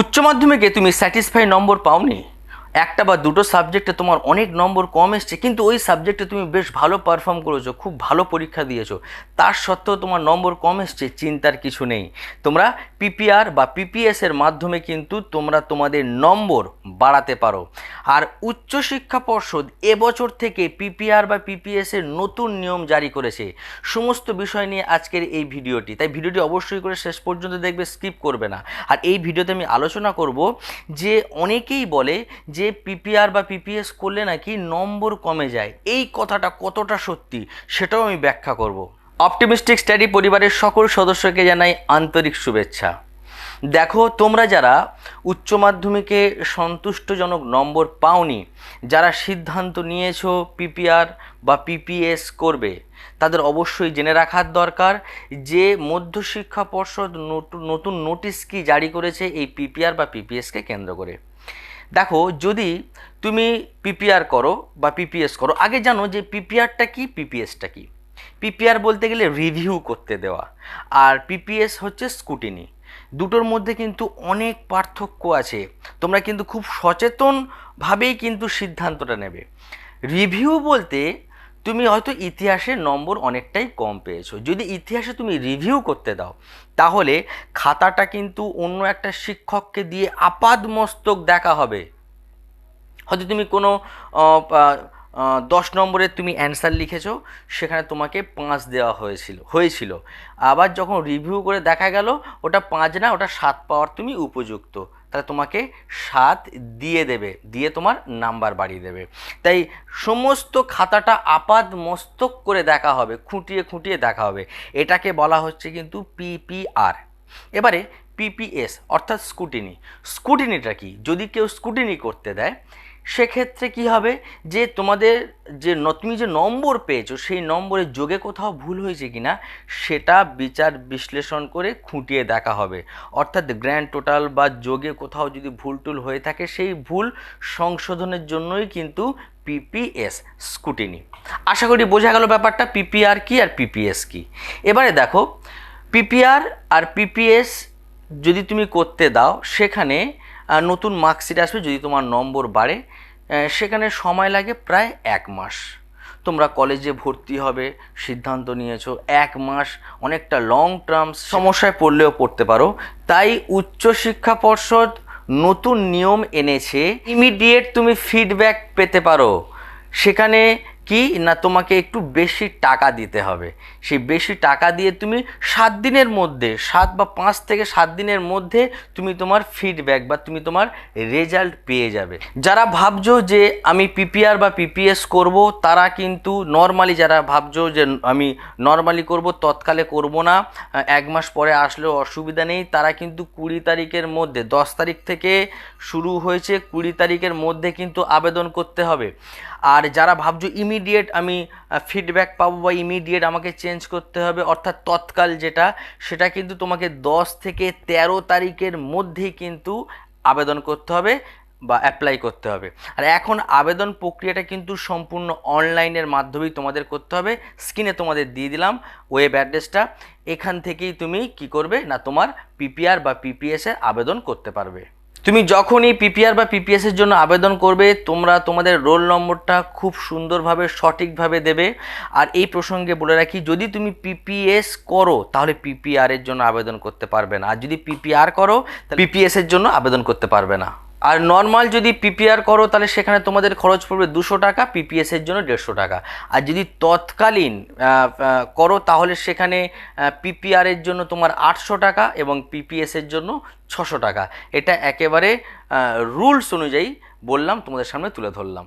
উচ্চ মাধ্যমিকে তুমি স্যাটিসফাই নম্বর পাওনি। একটা বা দুটো সাবজেক্টে তোমার অনেক নম্বর কম এসছে, কিন্তু ওই সাবজেক্টে তুমি বেশ ভালো পারফর্ম করেছ, খুব ভালো পরীক্ষা দিয়েছ। তার সত্ত্বেও তোমার নম্বর কম এসছে, চিন্তার কিছু নেই। তোমরা পিপিআর বা পিপিএসের মাধ্যমে কিন্তু তোমরা তোমাদের নম্বর বাড়াতে পারো। আর উচ্চশিক্ষা পর্ষদ এবছর থেকে পিপিআর বা পিপিএস এর নতুন নিয়ম জারি করেছে। সমস্ত বিষয় নিয়ে আজকের এই ভিডিওটি। তাই ভিডিওটি অবশ্যই করে শেষ পর্যন্ত দেখবে, স্কিপ করবে না। আর এই ভিডিওতে আমি আলোচনা করব যে অনেকেই বলে যে পিপিআর বা পিপিএস করলে নাকি নম্বর কমে যায়। এই কথাটা কতটা সত্যি সেটাও আমি ব্যাখ্যা করব। অপটিমিস্টিক স্টাডি পরিবারের সকল সদস্যকে জানাই আন্তরিক শুভেচ্ছা। দেখো, তোমরা যারা উচ্চ মাধ্যমিকে সন্তুষ্টজনক নম্বর পাওনি, যারা সিদ্ধান্ত নিয়েছো পিপিআর বা পিপিএস করবে, তাদের অবশ্যই জেনে রাখার দরকার যে মধ্যশিক্ষা পর্ষদ নতুন নোটিশ কি জারি করেছে এই পিপিআর বা পিপিএসকে কেন্দ্র করে। দেখো, যদি তুমি পিপিআর করো বা পিপিএস করো, আগে জানো যে পিপিআরটা কি পিপিএসটা কি। পিপিআর বলতে গেলে রিভিউ করতে দেওয়া। আর পিপিএস হচ্ছে স্কুটিনি দুটোর মধ্যে কিন্তু অনেক পার্থক্য আছে। তোমরা কিন্তু খুব সচেতনভাবেই কিন্তু সিদ্ধান্তটা নেবে। রিভিউ বলতে তুমি হয়তো ইতিহাসে নম্বর অনেকটাই কম পেয়েছ। যদি ইতিহাসে তুমি রিভিউ করতে দাও, তাহলে খাতাটা কিন্তু অন্য একটা শিক্ষককে দিয়ে আপাদ মস্তক দেখা হবে। হয়তো তুমি কোনো দশ নম্বরে তুমি অ্যান্সার লিখেছো, সেখানে তোমাকে পাঁচ দেওয়া হয়েছিল হয়েছিল। আবার যখন রিভিউ করে দেখা গেল, ওটা পাঁচ না, ওটা সাত পাওয়ার তুমি উপযুক্ত। তাহলে তোমাকে সাত দিয়ে দেবে, দিয়ে তোমার নাম্বার বাড়িয়ে দেবে। তাই সমস্ত খাতাটা আপাদ মস্তক করে দেখা হবে, খুঁটিয়ে খুঁটিয়ে দেখা হবে। এটাকে বলা হচ্ছে কিন্তু পিপিআর এবারে পিপিএস অর্থাৎ স্কুটিনি স্কুটিনিটা কি? যদি কেউ স্কুটিনি করতে দেয় সেক্ষেত্রে কি হবে? যে তোমাদের যে তুমি যে নম্বর পেয়েছ, সেই নম্বরে যোগে কোথাও ভুল হয়েছে কি না সেটা বিচার বিশ্লেষণ করে খুঁটিয়ে দেখা হবে। অর্থাৎ গ্র্যান্ড টোটাল বা যোগে কোথাও যদি ভুল টুল হয়ে থাকে, সেই ভুল সংশোধনের জন্যই কিন্তু পিপিএস স্কুটিনি আশা করি বোঝা গেল ব্যাপারটা পিপিআর কি আর পিপিএস কি? এবারে দেখো পিপিআর আর পিপিএস যদি তুমি করতে দাও, সেখানে নতুন মার্কশিট আসবে যদি তোমার নম্বর বাড়ে সেখানে সময় লাগে প্রায় এক মাস। তোমরা কলেজে ভর্তি হবে, সিদ্ধান্ত নিয়েছো, এক মাস অনেকটা লং টার্ম সমস্যায় পড়লেও পড়তে পারো। তাই উচ্চশিক্ষা পর্ষদ নতুন নিয়ম এনেছে ইমিডিয়েট তুমি ফিডব্যাক পেতে পারো। সেখানে কি না তোমাকে একটু বেশি টাকা দিতে হবে? সেই বেশি টাকা দিয়ে তুমি সাত দিনের মধ্যে, সাত বা পাঁচ থেকে সাত দিনের মধ্যে তুমি তোমার ফিডব্যাক বা তুমি তোমার রেজাল্ট পেয়ে যাবে। যারা ভাবছ যে আমি পিপিআর বা পিপিএস করব, তারা কিন্তু নর্মালি যারা ভাবছ যে আমি নর্মালি করব, তৎকালে করব না, এক মাস পরে আসলেও অসুবিধা নেই, তারা কিন্তু কুড়ি তারিখের মধ্যে, দশ তারিখ থেকে শুরু হয়েছে, কুড়ি তারিখের মধ্যে কিন্তু আবেদন করতে হবে। আর যারা ভাবছ ইমিডিয়েট আমি ফিডব্যাক পাবো বা ইমিডিয়েট আমাকে চেঞ্জ করতে হবে, অর্থাৎ তৎকাল যেটা, সেটা কিন্তু তোমাকে দশ থেকে তেরো তারিখের মধ্যেই কিন্তু আবেদন করতে হবে বা অ্যাপ্লাই করতে হবে। আর এখন আবেদন প্রক্রিয়াটা কিন্তু সম্পূর্ণ অনলাইনের মাধ্যমেই তোমাদের করতে হবে। স্ক্রিনে তোমাদের দিয়ে দিলাম ওয়েব অ্যাড্রেসটা এখান থেকেই তুমি কি করবে? না তোমার পিপিআর বা পিপিএসের আবেদন করতে পারবে। তুমি যখনই পিপিআর বা পিপিএসের জন্য আবেদন করবে, তোমরা তোমাদের রোল নম্বরটা খুব সুন্দরভাবে, সঠিকভাবে দেবে। আর এই প্রসঙ্গে বলে রাখি, যদি তুমি পিপিএস করো, তাহলে পিপিআর এর জন্য আবেদন করতে পারবে না। আর যদি পিপিআর করো পিপিএস এর জন্য আবেদন করতে পারবে না। আর নর্মাল যদি পিপিআর করো, তাহলে সেখানে তোমাদের খরচ পড়বে দুশো টাকা পিপিএসের জন্য দেড়শো টাকা। আর যদি তৎকালীন করো, তাহলে সেখানে পিপিআরের জন্য তোমার আটশো টাকা এবং পিপিএসের জন্য ছশো টাকা। এটা একেবারে রুলস অনুযায়ী বললাম, তোমাদের সামনে তুলে ধরলাম।